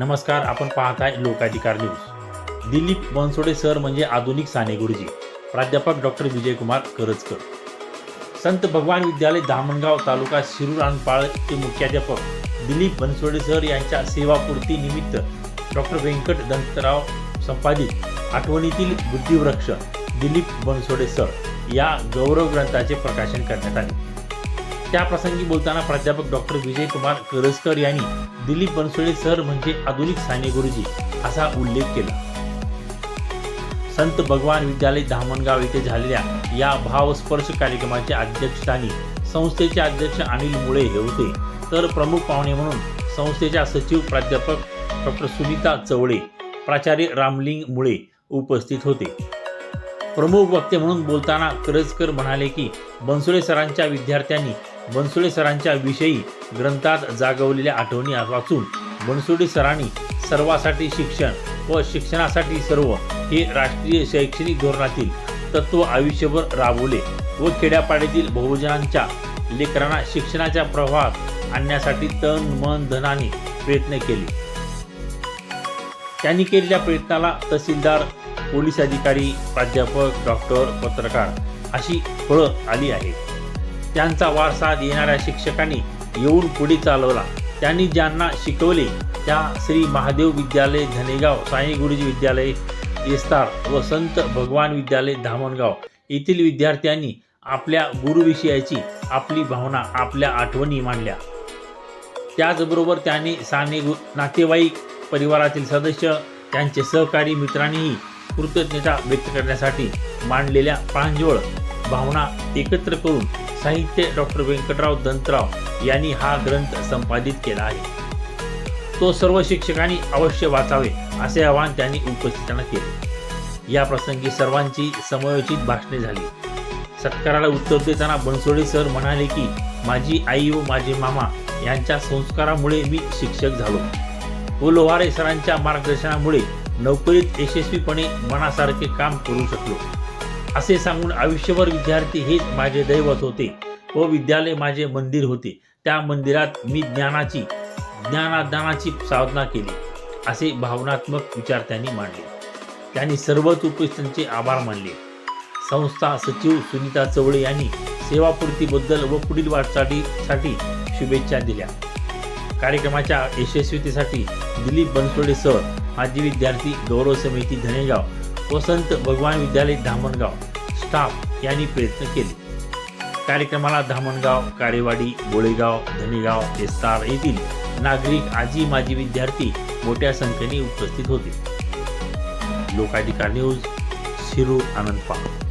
नमस्कार आपण पाहत आहे लोकाधिकार न्यूज. दिलीप बनसोडे सर म्हणजे आधुनिक साने गुरुजी. प्राध्यापक डॉक्टर विजयकुमार करजकर. संत भगवान विद्यालय धामणगाव तालुका शिरूर आणपाळ चे मुख्याध्यापक दिलीप बनसोडे सर यांच्या सेवापूर्ती निमित्त डॉक्टर व्यंकट दंतराव संपादित आठवणीतील बुद्धिवृक्ष दिलीप बनसोडे सर या गौरव ग्रंथाचे प्रकाशन करण्यात आले. त्या प्रसंगी बोलताना प्राध्यापक डॉक्टर विजय कुमार करसकर यांनी दिलीप बनसोडे सर म्हणजे आधुनिक साने गुरुजी असा उल्लेख केला. संत भगवान विद्यालय धामणगाव येथे झालेल्या या भावस्पर्श कार्यक्रमाच्या अध्यक्षस्थानी संस्थेचे अध्यक्ष अनिल मुळे हे होते. तर प्रमुख पाहुणे म्हणून संस्थेच्या सचिव प्राध्यापक डॉक्टर सुनीता चवळे प्राचार्य रामलिंग मुळे उपस्थित होते. प्रमुख वक्ते म्हणून बोलताना करजकर म्हणाले की बनसोडे सरांच्या विद्यार्थ्यांनी बनसोडे सरांच्या विषयी ग्रंथात जागवलेल्या आठवणी वाचून बनसोडे सरांनी सर्वासाठी शिक्षण व शिक्षणासाठी सर्व हे राष्ट्रीय शैक्षणिक धोरणातील तत्व आयुष्यभर राबवले व खेड्यापाड्यातील बहुजनांच्या लेकरांना शिक्षणाच्या प्रवाहात आणण्यासाठी तन मन धनाने प्रयत्न केले. त्यांनी केलेल्या प्रयत्नाला तहसीलदार पोलीस अधिकारी प्राध्यापक डॉक्टर पत्रकार अशी फळं आली आहेत. त्यांचा वारसा येणाऱ्या शिक्षकांनी येऊन पुढे चालवला. त्यांनी ज्यांना शिकवले त्या श्री महादेव विद्यालय धनेगाव साई गुरुजी विद्यालय येस्तार व संत भगवान विद्यालय धामणगाव येथील विद्यार्थ्यांनी आपल्या गुरुविषयाची आपली भावना आपल्या आठवणी मांडल्या. त्याचबरोबर त्यांनी साने गु नातेवाईक परिवारातील सदस्य त्यांचे सहकारी मित्रांनीही कृतज्ञता व्यक्त करण्यासाठी मांडलेल्या प्रांजळ भावना एकत्र करून साहित्य डॉक्टर व्यंकटराव दंतराव यांनी हा ग्रंथ संपादित केला आहे. तो सर्व शिक्षकांनी अवश्य वाचावे असे आवाहन त्यांनी उपस्थितांना केले. या प्रसंगी सर्वांची समयोचित भाषणे झाली. सत्काराला उत्तर देताना बनसोडे सर म्हणाले की माझी आई व माझे मामा यांच्या संस्कारामुळे मी शिक्षक झालो. व लोहारे सरांच्या मार्गदर्शनामुळे नोकरीत यशस्वीपणे मनासारखे काम करू शकलो. असे सांगून आयुष्यभर विद्यार्थी हेच माझे दैवत होते व विद्यालय माझे मंदिर होते. त्या मंदिरात मी ज्ञानाची ज्ञानादानाची साधना केली. असे भावनात्मक विचार त्यांनी मांडले. त्यांनी सर्वच उपस्थितांचे आभार मानले. संस्था सचिव सुनीता चवळे यांनी सेवापूर्तीबद्दल व पुढील वाटचालीसाठी शुभेच्छा दिल्या. कार्यक्रमाच्या यशस्वीतेसाठी दिलीप बनसोडे सर माजी विद्यार्थी गौरव समिती धनेगाव वसंत भगवान विद्यालय धामणगाव स्टाफ यांनी प्रयत्न केले. कार्यक्रमाला धामणगाव कारेवाडी गोळेगाव धनेगाव एस्तार येथील नागरिक आजी माजी विद्यार्थी मोठ्या संख्येने उपस्थित होते. लोकाधिकार न्यूज शिरूर आनंद पाहू